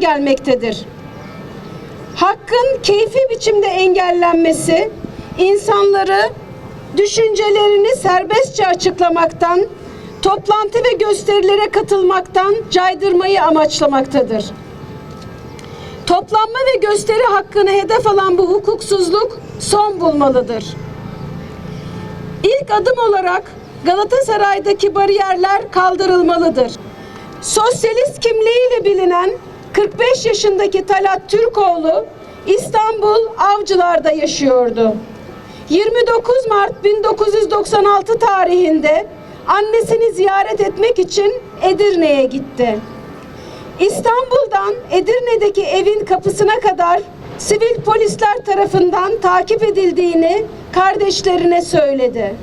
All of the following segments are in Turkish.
gelmektedir. Hakkın keyfi biçimde engellenmesi insanları düşüncelerini serbestçe açıklamaktan, toplantı ve gösterilere katılmaktan caydırmayı amaçlamaktadır. Toplanma ve gösteri hakkını hedef alan bu hukuksuzluk son bulmalıdır. İlk adım olarak Galatasaray'daki bariyerler kaldırılmalıdır. Sosyalist kimliğiyle bilinen 45 yaşındaki Talat Türkoğlu İstanbul Avcılar'da yaşıyordu. 29 Mart 1996 tarihinde annesini ziyaret etmek için Edirne'ye gitti. İstanbul'dan Edirne'deki evin kapısına kadar sivil polisler tarafından takip edildiğini kardeşlerine söyledi.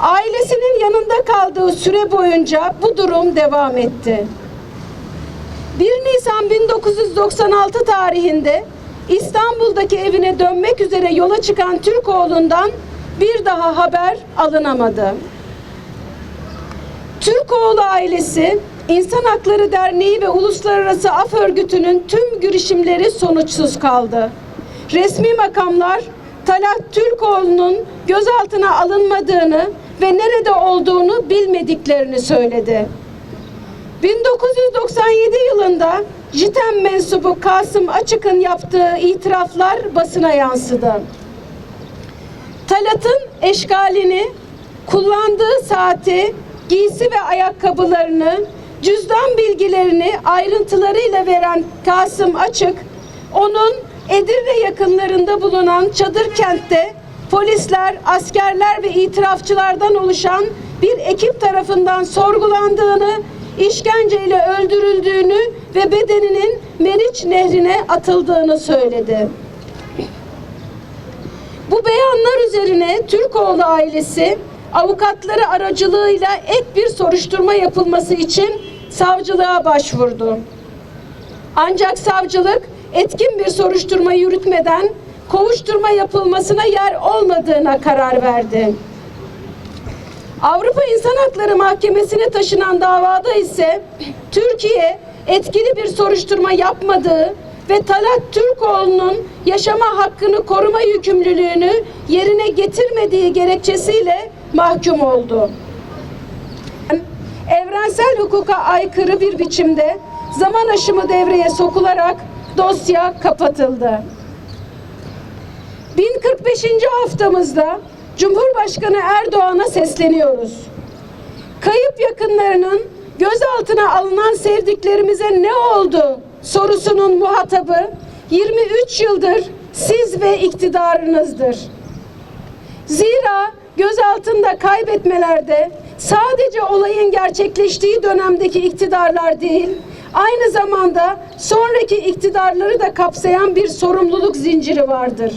Ailesinin yanında kaldığı süre boyunca bu durum devam etti. 1 Nisan 1996 tarihinde İstanbul'daki evine dönmek üzere yola çıkan Türkoğlu'ndan bir daha haber alınamadı. Türkoğlu ailesi İnsan Hakları Derneği ve Uluslararası Af Örgütü'nün tüm girişimleri sonuçsuz kaldı. Resmi makamlar Talat Türkoğlu'nun gözaltına alınmadığını ve nerede olduğunu bilmediklerini söyledi. 1997 yılında JITEM mensubu Kasım Açık'ın yaptığı itiraflar basına yansıdı. Talat'ın eşgalini, kullandığı saati, giysi ve ayakkabılarını, cüzdan bilgilerini ayrıntılarıyla veren Kasım Açık, onun Edirne yakınlarında bulunan çadır kentte polisler, askerler ve itirafçılardan oluşan bir ekip tarafından sorgulandığını, işkenceyle öldürüldüğünü ve bedeninin Meriç Nehri'ne atıldığını söyledi. Bu beyanlar üzerine Türkoğlu ailesi avukatları aracılığıyla ek bir soruşturma yapılması için savcılığa başvurdu. Ancak savcılık etkin bir soruşturma yürütmeden kovuşturma yapılmasına yer olmadığına karar verdi. Avrupa İnsan Hakları Mahkemesi'ne taşınan davada ise Türkiye etkili bir soruşturma yapmadığı ve Talat Türkoğlu'nun yaşama hakkını koruma yükümlülüğünü yerine getirmediği gerekçesiyle mahkum oldu. Evrensel hukuka aykırı bir biçimde zaman aşımı devreye sokularak dosya kapatıldı. 1045. haftamızda Cumhurbaşkanı Erdoğan'a sesleniyoruz. Kayıp yakınlarının gözaltına alınan sevdiklerimize ne oldu sorusunun muhatabı 23 yıldır siz ve iktidarınızdır. Zira gözaltında kaybetmelerde sadece olayın gerçekleştiği dönemdeki iktidarlar değil, aynı zamanda sonraki iktidarları da kapsayan bir sorumluluk zinciri vardır.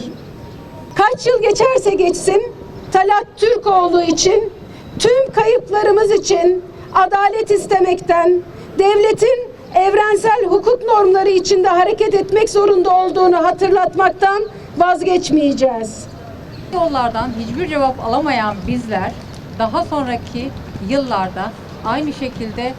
Kaç yıl geçerse geçsin Talat Türkoğlu için tüm kayıplarımız için adalet istemekten, devletin evrensel hukuk normları içinde hareket etmek zorunda olduğunu hatırlatmaktan vazgeçmeyeceğiz. yollardan hiçbir cevap alamayan bizler daha sonraki yıllarda aynı şekilde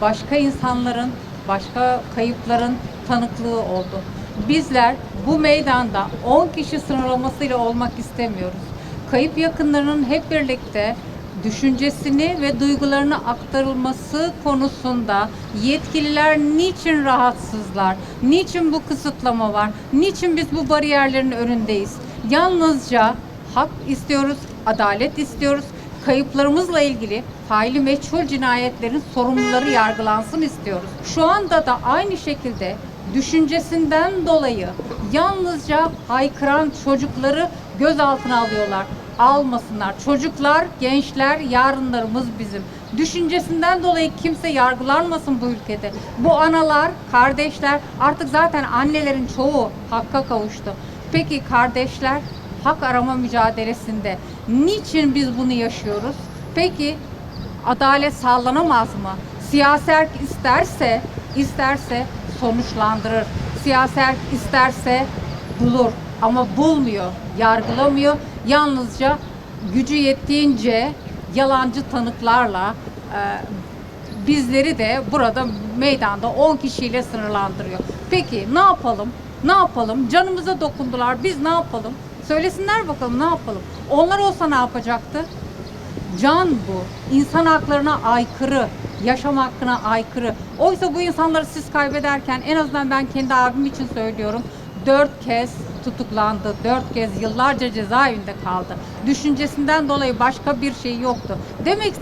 başka insanların, başka kayıpların tanıklığı oldu. Bizler bu meydanda 10 kişi sınırlamasıyla olmak istemiyoruz. Kayıp yakınlarının hep birlikte düşüncesini ve duygularını aktarılması konusunda yetkililer niçin rahatsızlar? Niçin bu kısıtlama var? Niçin biz bu bariyerlerin önündeyiz? Yalnızca hak istiyoruz, adalet istiyoruz. Kayıplarımızla ilgili faili meçhul cinayetlerin sorumluları yargılansın istiyoruz. Şu anda da aynı şekilde düşüncesinden dolayı yalnızca haykıran çocukları gözaltına alıyorlar. Almasınlar. Çocuklar, gençler, yarınlarımız bizim. Düşüncesinden dolayı kimse yargılanmasın bu ülkede. Bu analar, kardeşler, artık zaten annelerin çoğu hakka kavuştu. Peki kardeşler, hak arama mücadelesinde niçin biz bunu yaşıyoruz? Peki adalet sağlanamaz mı? Siyaset isterse, isterse sonuçlandırır. Siyaset isterse bulur ama bulmuyor, yargılamıyor. Yalnızca gücü yettiğince yalancı tanıklarla e, bizleri de burada meydanda 10 kişiyle sınırlandırıyor. Peki ne yapalım? Ne yapalım? Canımıza dokundular. Biz ne yapalım? Söylesinler bakalım ne yapalım? Onlar olsa ne yapacaktı? Can bu. İnsan haklarına aykırı. Yaşam hakkına aykırı. Oysa bu insanları siz kaybederken en azından ben kendi abim için söylüyorum. Dört kez tutuklandı. Dört kez yıllarca cezaevinde kaldı. Düşüncesinden dolayı başka bir şey yoktu. Demek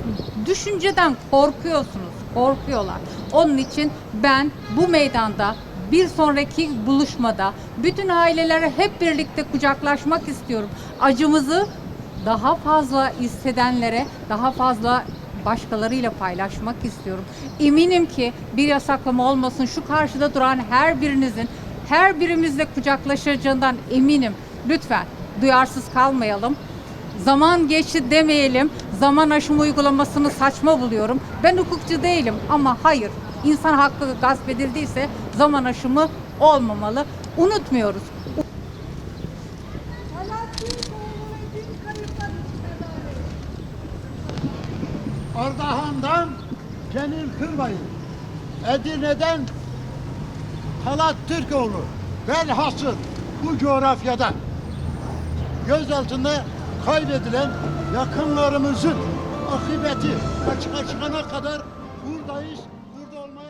düşünceden korkuyorsunuz. Korkuyorlar. Onun için ben bu meydanda bir sonraki buluşmada bütün ailelere hep birlikte kucaklaşmak istiyorum. Acımızı daha fazla hissedenlere daha fazla başkalarıyla paylaşmak istiyorum. Eminim ki bir yasaklama olmasın şu karşıda duran her birinizin her birimizle kucaklaşacağından eminim. Lütfen duyarsız kalmayalım. Zaman geçti demeyelim. Zaman aşımı uygulamasını saçma buluyorum. Ben hukukçu değilim ama hayır. insan hakkı gasp edildiyse zaman aşımı olmamalı. Unutmuyoruz. Ardahan'dan Celil Kırbayır, Edirne'den Talat Türkoğlu, velhasıl bu coğrafyada gözaltında kaybedilen yakınlarımızın akıbeti açığa çıkana kadar buradayız.